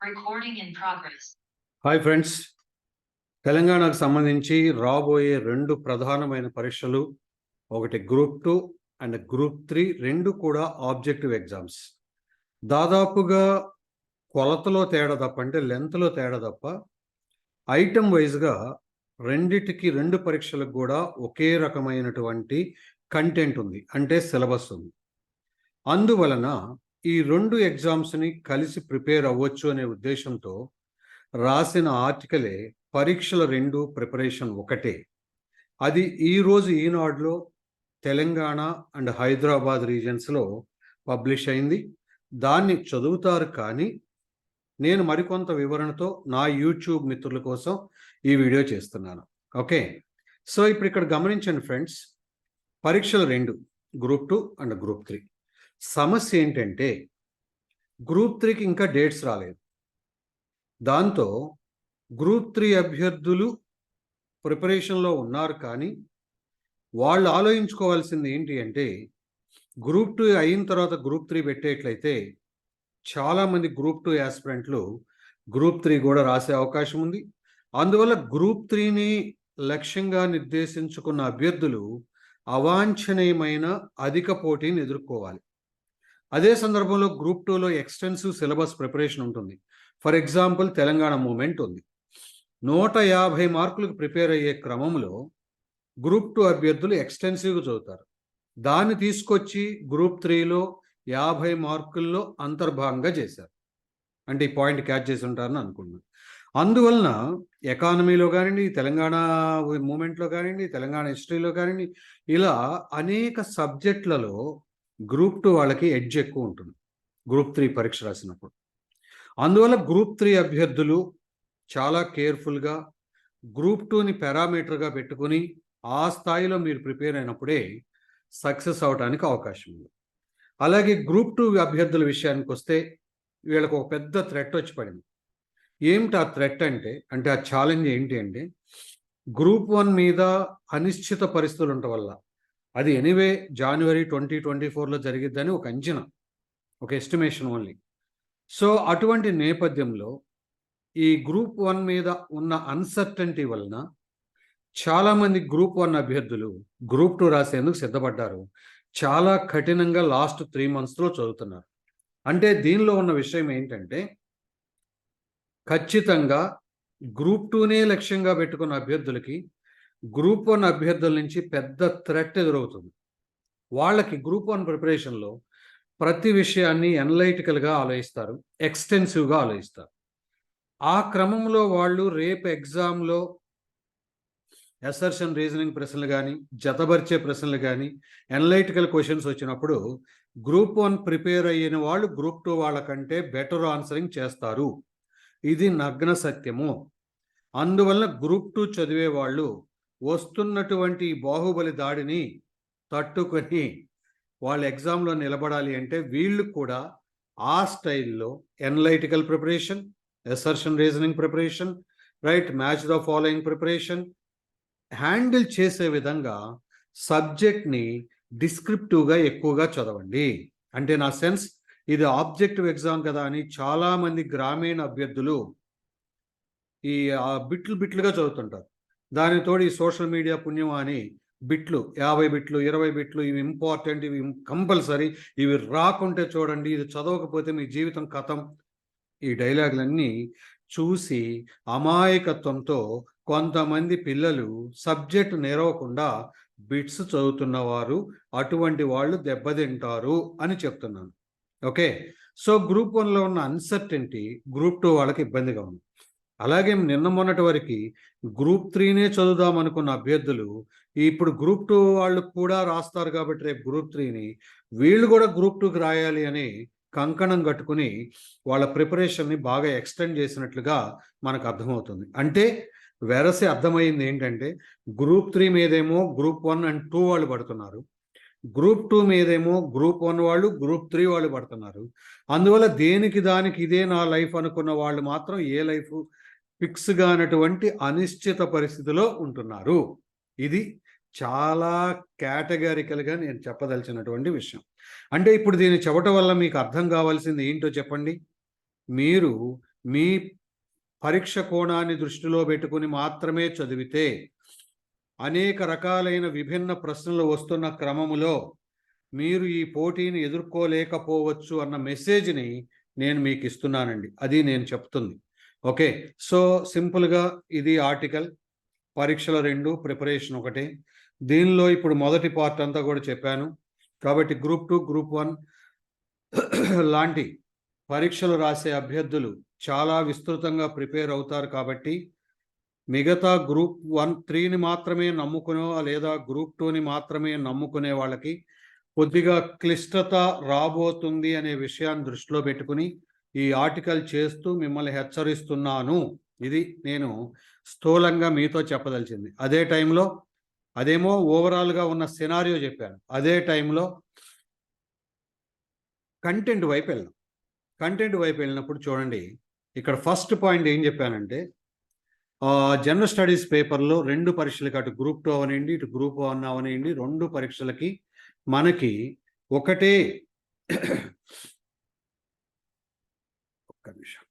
Recording in progress. Hi friends తెలంగాణకు సంబంధించి రాబోయే రెండు ప్రధానమైన పరీక్షలు ఒకటి group two and group three రెండు కూడా ఆబ్జెక్టివ్ ఎగ్జామ్స్ దాదాపుగా కొలతలో తేడా తప్ప అంటే లెంత్లో తేడా తప్ప ఐటమ్ వైజ్గా రెండిటికి రెండు పరీక్షలకు కూడా ఒకే రకమైనటువంటి కంటెంట్ ఉంది అంటే సిలబస్ ఉంది. అందువలన ఈ రెండు ఎగ్జామ్స్ని కలిసి ప్రిపేర్ అవ్వచ్చు అనే ఉద్దేశంతో రాసిన ఆర్టికలే పరీక్షల రెండు ప్రిపరేషన్ ఒకటే. అది ఈరోజు ఈనాడులో తెలంగాణ అండ్ హైదరాబాద్ రీజన్స్లో పబ్లిష్ అయింది. దాన్ని చదువుతారు కానీ నేను మరికొంత వివరణతో నా యూట్యూబ్ మిత్రుల కోసం ఈ వీడియో చేస్తున్నాను. ఓకే? సో ఇప్పుడు ఇక్కడ గమనించండి ఫ్రెండ్స్. పరీక్షలు రెండు group two and group three సమస్య ఏంటంటే గ్రూప్ త్రీకి ఇంకా డేట్స్ రాలేదు. దాంతో గ్రూప్ త్రీ అభ్యర్థులు ప్రిపరేషన్లో ఉన్నారు కానీ వాళ్ళు ఆలోచించుకోవాల్సింది ఏంటి అంటే గ్రూప్ టూ అయిన తర్వాత గ్రూప్ త్రీ పెట్టేట్లయితే చాలామంది గ్రూప్ టూ యాస్పిరెంట్లు గ్రూప్ త్రీ కూడా రాసే అవకాశం ఉంది. అందువల్ల గ్రూప్ త్రీని లక్ష్యంగా నిర్దేశించుకున్న అభ్యర్థులు అవాంఛనీయమైన అధిక పోటీని ఎదుర్కోవాలి. అదే సందర్భంలో గ్రూప్ టూలో ఎక్స్టెన్సివ్ సిలబస్ ప్రిపరేషన్ ఉంటుంది. ఫర్ ఎగ్జాంపుల్ తెలంగాణ మూమెంట్ ఉంది. నూట యాభై మార్కులకు ప్రిపేర్ అయ్యే క్రమంలో గ్రూప్ టూ అభ్యర్థులు ఎక్స్టెన్సివ్గా చదువుతారు. దాన్ని తీసుకొచ్చి గ్రూప్ త్రీలో యాభై మార్కుల్లో అంతర్భాగంగా చేశారు. అంటే ఈ పాయింట్ క్యాచ్ చేసి ఉంటారని అనుకున్నాను అందువలన ఎకానమీలో కానివ్వండి తెలంగాణ మూమెంట్లో కానివ్వండి తెలంగాణ హిస్టరీలో కానివ్వండి ఇలా అనేక సబ్జెక్టులలో గ్రూప్ టూ వాళ్ళకి ఎడ్జ్ ఎక్కువ ఉంటుంది. గ్రూప్ త్రీ పరీక్ష రాసినప్పుడు. అందువల్ల గ్రూప్ త్రీ అభ్యర్థులు చాలా కేర్ఫుల్గా గ్రూప్ టూని పారామీటర్గా పెట్టుకొని ఆ స్థాయిలో మీరు ప్రిపేర్ అయినప్పుడే సక్సెస్ అవడానికి అవకాశం ఉంది. అలాగే గ్రూప్ టూ అభ్యర్థుల విషయానికి వస్తే వీళ్ళకు ఒక పెద్ద థ్రెట్ వచ్చి పడింది. ఏమిటి ఆ థ్రెట్ అంటే? అంటే ఆ ఛాలెంజ్ ఏంటి అంటే గ్రూప్ వన్ మీద అనిశ్చిత పరిస్థితులు ఉండటం వల్ల అది ఎనీవే జనవరి ట్వంటీ ట్వంటీ ఫోర్లో జరిగిద్దని ఒక అంచనా ఒక ఎస్టిమేషన్ ఓన్లీ సో అటువంటి నేపథ్యంలో ఈ గ్రూప్ వన్ మీద ఉన్న అన్సర్టంటీ వలన చాలామంది గ్రూప్ వన్ అభ్యర్థులు గ్రూప్ టూ రాసేందుకు సిద్ధపడ్డారు. చాలా కఠినంగా లాస్ట్ త్రీ మంత్స్లో చదువుతున్నారు. అంటే దీనిలో ఉన్న విషయం ఏంటంటే ఖచ్చితంగా గ్రూప్ టూనే లక్ష్యంగా పెట్టుకున్న అభ్యర్థులకి గ్రూప్ వన్ అభ్యర్థుల నుంచి పెద్ద థ్రెట్ ఎదురవుతుంది. వాళ్ళకి గ్రూప్ వన్ ప్రిపరేషన్లో ప్రతి విషయాన్ని ఎనలైటికల్గా ఆలోచిస్తారు ఎక్స్టెన్సివ్గా ఆలోచిస్తారు. ఆ క్రమంలో వాళ్ళు రేపు ఎగ్జామ్లో ఎసర్షన్ రీజనింగ్ ప్రశ్నలు కానీ జతపరిచే ప్రశ్నలు కానీ ఎనలైటికల్ క్వశ్చన్స్ వచ్చినప్పుడు గ్రూప్ వన్ ప్రిపేర్ అయిన వాళ్ళు గ్రూప్ టూ వాళ్ళకంటే బెటర్ ఆన్సరింగ్ చేస్తారు. ఇది నగ్న సత్యము. అందువలన గ్రూప్ టూ చదివే వాళ్ళు వస్తున్నటువంటి బాహుబలి దాడిని తట్టుకొని వాళ్ళ ఎగ్జామ్లో నిలబడాలి అంటే వీళ్ళు కూడా ఆ స్టైల్లో analytical preparation assertion reasoning preparation right match the following preparation handle చేసే విధంగా సబ్జెక్ట్ని డిస్క్రిప్టివ్గా ఎక్కువగా చదవండి. అంటే నా సెన్స్ ఇది ఆబ్జెక్టివ్ ఎగ్జామ్ కదా అని చాలామంది గ్రామీణ అభ్యర్థులు ఈ బిట్లు బిట్లుగా చదువుతుంటారు. దానితోడు ఈ సోషల్ మీడియా పుణ్యం అని బిట్లు యాభై బిట్లు ఇరవై బిట్లు ఇవి ఇంపార్టెంట్ ఇవి కంపల్సరీ ఇవి రాకుంటే చూడండి ఇది చదవకపోతే మీ జీవితం కథం. ఈ డైలాగులన్నీ చూసి అమాయకత్వంతో కొంతమంది పిల్లలు సబ్జెక్ట్ నేరవకుండా బిట్స్ చదువుతున్నవారు అటువంటి వాళ్ళు దెబ్బతింటారు అని చెప్తున్నాను. ఓకే? సో గ్రూప్ వన్లో ఉన్న అన్సర్టెంటీ గ్రూప్ టూ వాళ్ళకి ఇబ్బందిగా ఉంది. అలాగే నిన్న మొన్నటి వరకు గ్రూప్ త్రీనే చదువుదాం అనుకున్న అభ్యర్థులు ఇప్పుడు గ్రూప్ టూ వాళ్ళు కూడా రాస్తారు కాబట్టి రేపు గ్రూప్ త్రీని వీళ్ళు కూడా గ్రూప్ టూకి రాయాలి అని కంకణం కట్టుకుని వాళ్ళ ప్రిపరేషన్ని బాగా ఎక్స్టెండ్ చేసినట్లుగా మనకు అర్థమవుతుంది. అంటే వెరసి అర్థమైంది ఏంటంటే గ్రూప్ త్రీ మీదేమో గ్రూప్ వన్ అండ్ టూ వాళ్ళు పడుతున్నారు. గ్రూప్ టూ మీదేమో గ్రూప్ వన్ వాళ్ళు గ్రూప్ త్రీ వాళ్ళు పడుతున్నారు. అందువల్ల దేనికి దానికి ఇదే నా లైఫ్ అనుకున్న వాళ్ళు మాత్రం ఏ లైఫ్ ఫిక్స్ కానటువంటి అనిశ్చిత పరిస్థితిలో ఉంటున్నారు. ఇది చాలా కేటగారికల్గా నేను చెప్పదలిచినటువంటి విషయం. అంటే ఇప్పుడు దీన్ని చెప్పటం వల్ల మీకు అర్థం కావాల్సింది ఏంటో చెప్పండి? మీరు మీ పరీక్ష కోణాన్ని దృష్టిలో పెట్టుకుని మాత్రమే చదివితే అనేక రకాలైన విభిన్న ప్రశ్నలు వస్తున్న క్రమములో మీరు ఈ పోటీని ఎదుర్కోలేకపోవచ్చు అన్న మెసేజ్ని నేను మీకు ఇస్తున్నానండి. అది నేను చెప్తుంది. ఓకే సో సింపుల్గా ఇది ఆర్టికల్ పరీక్షల రెండు ప్రిపరేషన్ ఒకటే. దీనిలో ఇప్పుడు మొదటి పార్ట్ అంతా కూడా చెప్పాను. కాబట్టి గ్రూప్ టూ గ్రూప్ వన్ లాంటి పరీక్షలు రాసే అభ్యర్థులు చాలా విస్తృతంగా ప్రిపేర్ అవుతారు కాబట్టి మిగతా గ్రూప్ వన్ త్రీని మాత్రమే నమ్ముకునే లేదా గ్రూప్ టూని మాత్రమే నమ్ముకునే వాళ్ళకి కొద్దిగా క్లిష్టత రాబోతుంది అనే విషయాన్ని దృష్టిలో పెట్టుకుని ఈ ఆర్టికల్ చేస్తూ మిమ్మల్ని హెచ్చరిస్తున్నాను. ఇది నేను స్థూలంగా మీతో చెప్పదలిచింది. అదే టైంలో అదేమో ఓవరాల్గా ఉన్న సినారియో చెప్పాను. అదే టైంలో కంటెంట్ వైపు వెళ్ళాం. కంటెంట్ వైపు వెళ్ళినప్పుడు చూడండి ఇక్కడ ఫస్ట్ పాయింట్ ఏం చెప్పానంటే జనరల్ స్టడీస్ పేపర్లో రెండు పరీక్షలకి అటు గ్రూప్ టూ అవనివ్వండి ఇటు గ్రూప్ వన్ అవనివ్వండి రెండు పరీక్షలకి మనకి ఒకటే ఒక్క నిమిషం.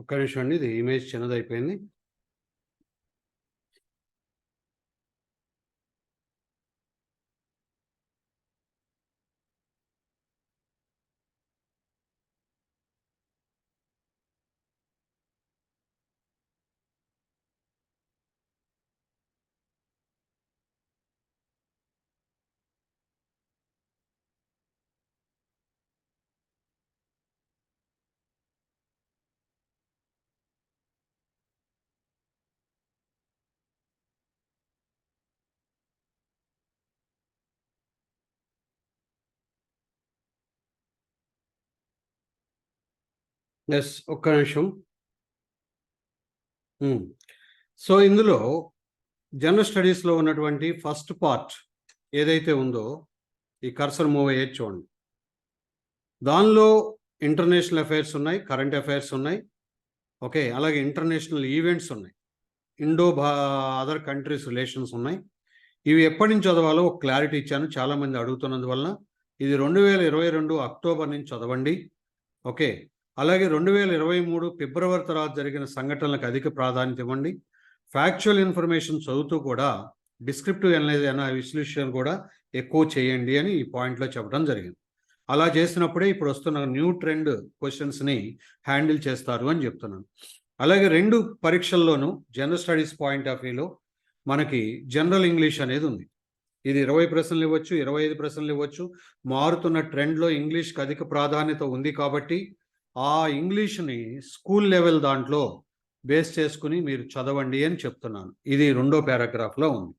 ఒక్క నిమిషం అండి ఇది ఇమేజ్ చిన్నదైపోయింది. ఎస్ ఒక్క నిమిషం. Hmm. సో ఇందులో జనరల్ స్టడీస్లో ఉన్నటువంటి ఫస్ట్ పార్ట్ ఏదైతే ఉందో ఈ కర్సర్ మూవ్ అయ్యేది చూడండి. దానిలో ఇంటర్నేషనల్ అఫైర్స్ ఉన్నాయి కరెంట్ అఫైర్స్ ఉన్నాయి. ఓకే అలాగే ఇంటర్నేషనల్ ఈవెంట్స్ ఉన్నాయి. ఇండో భా అదర్ కంట్రీస్ రిలేషన్స్ ఉన్నాయి. ఇవి ఎప్పటి నుంచి చదవాలో ఒక క్లారిటీ ఇచ్చాను చాలామంది అడుగుతున్నందువల్ల ఇది రెండు వేల ఇరవై రెండు అక్టోబర్ నుంచి చదవండి. ఓకే అలాగే రెండు వేల ఇరవై మూడు ఫిబ్రవరి తర్వాత జరిగిన సంఘటనలకు అధిక ప్రాధాన్యత ఇవ్వండి. ఫ్యాక్చువల్ ఇన్ఫర్మేషన్ చదువుతూ కూడా డిస్క్రిప్టివ్ అనలైజ్ అన్న విశ్లేషణ కూడా ఎక్కువ చేయండి అని ఈ పాయింట్లో చెప్పడం జరిగింది. అలా చేసినప్పుడే ఇప్పుడు వస్తున్న న్యూ ట్రెండ్ క్వశ్చన్స్ని హ్యాండిల్ చేస్తారు అని చెప్తున్నాను. అలాగే రెండు పరీక్షల్లోనూ జనరల్ స్టడీస్ పాయింట్ ఆఫ్ వ్యూలో మనకి జనరల్ ఇంగ్లీష్ అనేది ఉంది. ఇది ఇరవై ప్రశ్నలు ఇవ్వచ్చు ఇరవై ఐదు ప్రశ్నలు ఇవ్వచ్చు. మారుతున్న ట్రెండ్లో ఇంగ్లీష్కి అధిక ప్రాధాన్యత ఉంది కాబట్టి ఆ ఇంగ్లీష్ని స్కూల్ లెవెల్ దాంట్లో బేస్ చేసుకుని మీరు చదవండి అని చెప్తున్నాను. ఇది రెండో పారాగ్రాఫ్లో ఉంది.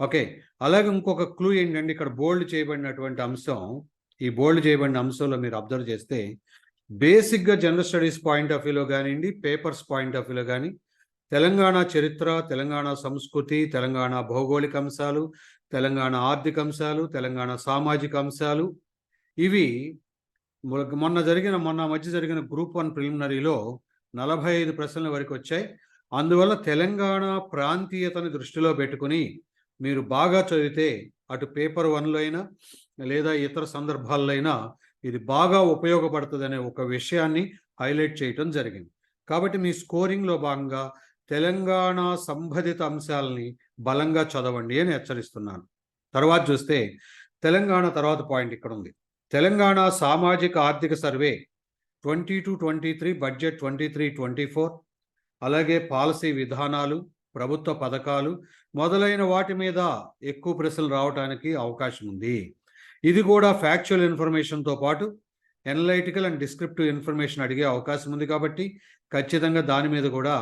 ఓకే అలాగే ఇంకొక క్లూ ఏంటంటే ఇక్కడ బోల్డ్ చేయబడినటువంటి అంశం ఈ బోల్డ్ చేయబడిన అంశంలో మీరు అబ్జర్వ్ చేస్తే బేసిక్గా జనరల్ స్టడీస్ పాయింట్ ఆఫ్ వ్యూలో కానివ్వండి పేపర్స్ పాయింట్ ఆఫ్ వ్యూలో కానీ తెలంగాణ చరిత్ర తెలంగాణ సంస్కృతి తెలంగాణ భౌగోళిక అంశాలు తెలంగాణ ఆర్థిక అంశాలు తెలంగాణ సామాజిక అంశాలు ఇవి మొన్న జరిగిన మొన్న మధ్య జరిగిన గ్రూప్ వన్ ప్రిలిమినరీలో నలభై ఐదు ప్రశ్నల వరకు వచ్చాయి. అందువల్ల తెలంగాణ ప్రాంతీయతని దృష్టిలో పెట్టుకుని మీరు బాగా చదివితే అటు పేపర్ వన్లో అయినా లేదా ఇతర సందర్భాల్లో అయినా ఇది బాగా ఉపయోగపడుతుంది అనే ఒక విషయాన్ని హైలైట్ చేయటం జరిగింది. కాబట్టి మీ స్కోరింగ్లో భాగంగా తెలంగాణ సంబంధిత అంశాలని బలంగా చదవండి అని హెచ్చరిస్తున్నాను. తర్వాత చూస్తే తెలంగాణ తర్వాత పాయింట్ ఇక్కడ ఉంది తెలంగాణ సామాజిక ఆర్థిక survey twenty two twenty three budget twenty three twenty four అలాగే పాలసీ విధానాలు ప్రభుత్వ పథకాలు మొదలైన వాటి మీద ఎక్కువ ప్రశ్నలు రావడానికి అవకాశం ఉంది. ఇది కూడా ఫ్యాక్చువల్ ఇన్ఫర్మేషన్తో పాటు ఎనలైటికల్ అండ్ డిస్క్రిప్టివ్ ఇన్ఫర్మేషన్ అడిగే అవకాశం ఉంది కాబట్టి ఖచ్చితంగా దాని మీద కూడా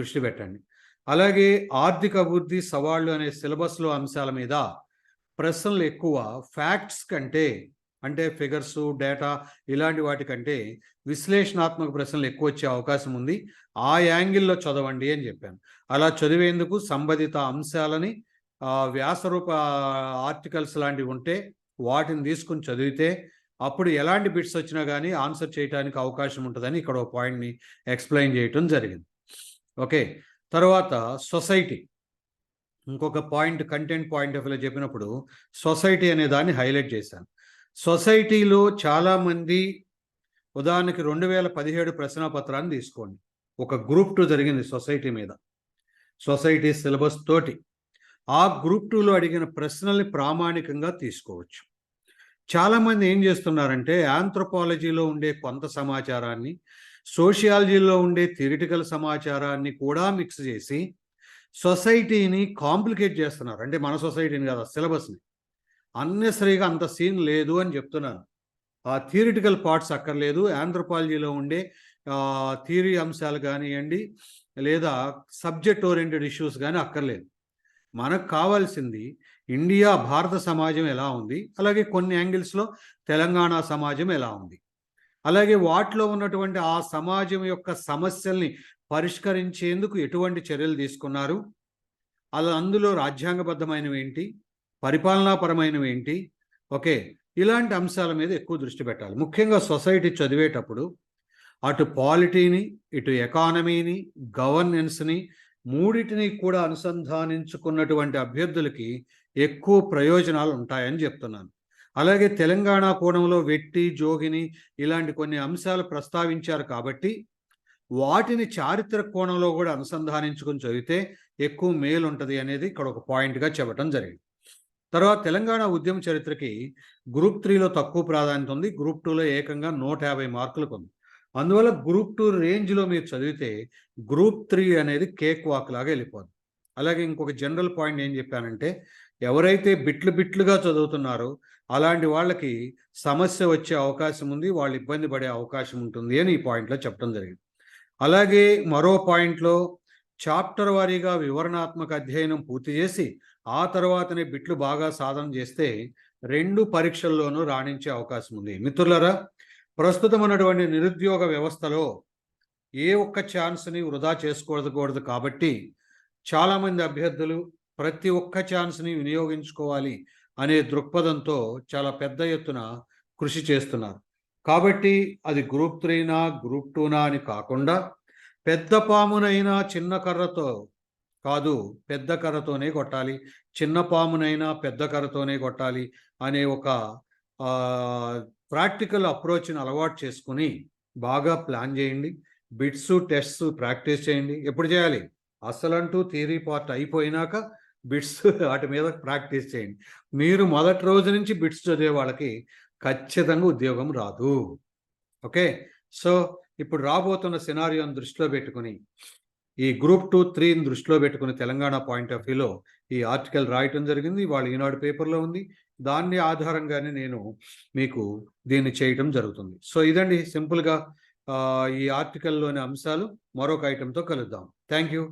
దృష్టి పెట్టండి. అలాగే ఆర్థిక అభివృద్ధి సవాళ్ళు అనే సిలబస్లో అంశాల మీద ప్రశ్నలు ఎక్కువ ఫ్యాక్ట్స్ కంటే అంటే ఫిగర్స్ డేటా ఇలాంటి వాటికంటే విశ్లేషణాత్మక ప్రశ్నలు ఎక్కువ వచ్చే అవకాశం ఉంది. ఆ యాంగిల్లో చదవండి అని చెప్పాను. అలా చదివేందుకు సంబంధిత అంశాలని వ్యాసరూప ఆర్టికల్స్ లాంటివి ఉంటే వాటిని తీసుకుని చదివితే అప్పుడు ఎలాంటి బిట్స్ వచ్చినా కానీ ఆన్సర్ చేయడానికి అవకాశం ఉంటుందని ఇక్కడ ఒక పాయింట్ని ఎక్స్ప్లెయిన్ చేయటం జరిగింది. ఓకే. తర్వాత సొసైటీ. ఇంకొక పాయింట్ కంటెంట్ పాయింట్ ఆఫ్ వ్యూలో చెప్పినప్పుడు సొసైటీ అనే దాన్ని హైలైట్ చేశాను. సొసైటీలో చాలామంది ఉదాహరణకి రెండు వేల పదిహేడు ప్రశ్నపత్రాన్ని తీసుకోండి. ఒక గ్రూప్ టూ జరిగింది సొసైటీ మీద. సొసైటీ సిలబస్ తోటి ఆ గ్రూప్ టూలో అడిగిన ప్రశ్నల్ని ప్రామాణికంగా తీసుకోవచ్చు. చాలామంది ఏం చేస్తున్నారంటే ఆంథ్రోపాలజీలో ఉండే కొంత సమాచారాన్ని సోషియాలజీలో ఉండే థిరిటికల్ సమాచారాన్ని కూడా మిక్స్ చేసి సొసైటీని కాంప్లికేట్ చేస్తున్నారు. అంటే మన సొసైటీని కదా సిలబస్ని. అన్నెసరీగా అంత సీన్ లేదు అని చెప్తున్నాను. ఆ థియరిటికల్ పార్ట్స్ అక్కర్లేదు. ఆంథ్రపాలజీలో ఉండే థియరీ అంశాలు కానివ్వండి లేదా సబ్జెక్ట్ ఓరియంటెడ్ ఇష్యూస్ కానీ అక్కర్లేదు. మనకు కావాల్సింది ఇండియా భారత సమాజం ఎలా ఉంది? అలాగే కొన్ని యాంగిల్స్లో తెలంగాణ సమాజం ఎలా ఉంది? అలాగే వాటిలో ఉన్నటువంటి ఆ సమాజం యొక్క సమస్యల్ని పరిష్కరించేందుకు ఎటువంటి చర్యలు తీసుకున్నారు? అలా అందులో రాజ్యాంగబద్ధమైనవి ఏంటి? పరిపాలనాపరమైనవి ఏంటి? ఓకే ఇలాంటి అంశాల మీద ఎక్కువ దృష్టి పెట్టాలి. ముఖ్యంగా సొసైటీ చదివేటప్పుడు అటు పాలిటీని ఇటు ఎకానమీని గవర్నెన్స్ని మూడిటిని కూడా అనుసంధానించుకున్నటువంటి అభ్యర్థులకి ఎక్కువ ప్రయోజనాలు ఉంటాయని చెప్తున్నాను. అలాగే తెలంగాణ కోణంలో వెట్టి జోగిని ఇలాంటి కొన్ని అంశాలు ప్రస్తావించారు కాబట్టి వాటిని చారిత్రక కోణంలో కూడా అనుసంధానించుకుని చదివితే ఎక్కువ మేలు ఉంటుంది అనేది ఇక్కడ ఒక పాయింట్గా చెప్పడం జరిగింది. తర్వాత తెలంగాణ ఉద్యమ చరిత్రకి గ్రూప్ త్రీలో తక్కువ ప్రాధాన్యత ఉంది. గ్రూప్ టూలో ఏకంగా నూట యాభై మార్కులకు ఉంది. అందువల్ల గ్రూప్ టూ రేంజ్లో మీరు చదివితే గ్రూప్ త్రీ అనేది కేక్ వాక్ లాగా వెళ్ళిపోదు అలాగే ఇంకొక జనరల్ పాయింట్ ఏం చెప్పానంటే ఎవరైతే బిట్లు బిట్లుగా చదువుతున్నారో అలాంటి వాళ్ళకి సమస్య వచ్చే అవకాశం ఉంది వాళ్ళు ఇబ్బంది పడే అవకాశం ఉంటుంది అని ఈ పాయింట్లో చెప్పడం జరిగింది. అలాగే మరో పాయింట్లో చాప్టర్ వారీగా వివరణాత్మక అధ్యయనం పూర్తి చేసి ఆ తర్వాతనే బిట్లు బాగా సాధన చేస్తే రెండు పరీక్షల్లోనూ రాణించే అవకాశం ఉంది. మిత్రులరా ప్రస్తుతం ఉన్నటువంటి నిరుద్యోగ వ్యవస్థలో ఏ ఒక్క ఛాన్స్ని వృధా చేసుకోకూడదు కాబట్టి చాలామంది అభ్యర్థులు ప్రతి ఒక్క ఛాన్స్ని వినియోగించుకోవాలి అనే దృక్పథంతో చాలా పెద్ద ఎత్తున కృషి చేస్తున్నారు. కాబట్టి అది గ్రూప్ త్రీనా గ్రూప్ టూనా అని కాకుండా పెద్ద పామునైనా చిన్న కర్రతో కాదు పెద్ద కర్రతోనే కొట్టాలి. చిన్న పామునైనా పెద్ద కర్రతోనే కొట్టాలి అనే ఒక ప్రాక్టికల్ అప్రోచ్ని అలవాటు చేసుకుని బాగా ప్లాన్ చేయండి. బిట్స్ టెస్ట్స్ ప్రాక్టీస్ చేయండి. ఎప్పుడు చేయాలి? అసలంటూ థియరీ పార్ట్ అయిపోయినాక బిట్స్ వాటి మీద ప్రాక్టీస్ చేయండి. మీరు మొదటి రోజు నుంచి బిట్స్ చదివే వాళ్ళకి ఖచ్చితంగా ఉద్యోగం రాదు. ఓకే? సో ఇప్పుడు రాబోతున్న సినారియోని దృష్టిలో పెట్టుకుని ఈ గ్రూప్ టూ త్రీని దృష్టిలో పెట్టుకుని తెలంగాణ పాయింట్ ఆఫ్ వ్యూలో ఈ ఆర్టికల్ రాయటం జరిగింది. వాళ్ళ ఈనాడు పేపర్లో ఉంది. దాన్ని ఆధారంగానే నేను మీకు దీన్ని చేయటం జరుగుతుంది. సో ఇదండి సింపుల్గా ఈ ఆర్టికల్లోని అంశాలు. మరొక ఐటెంతో కలుద్దాం. Thank you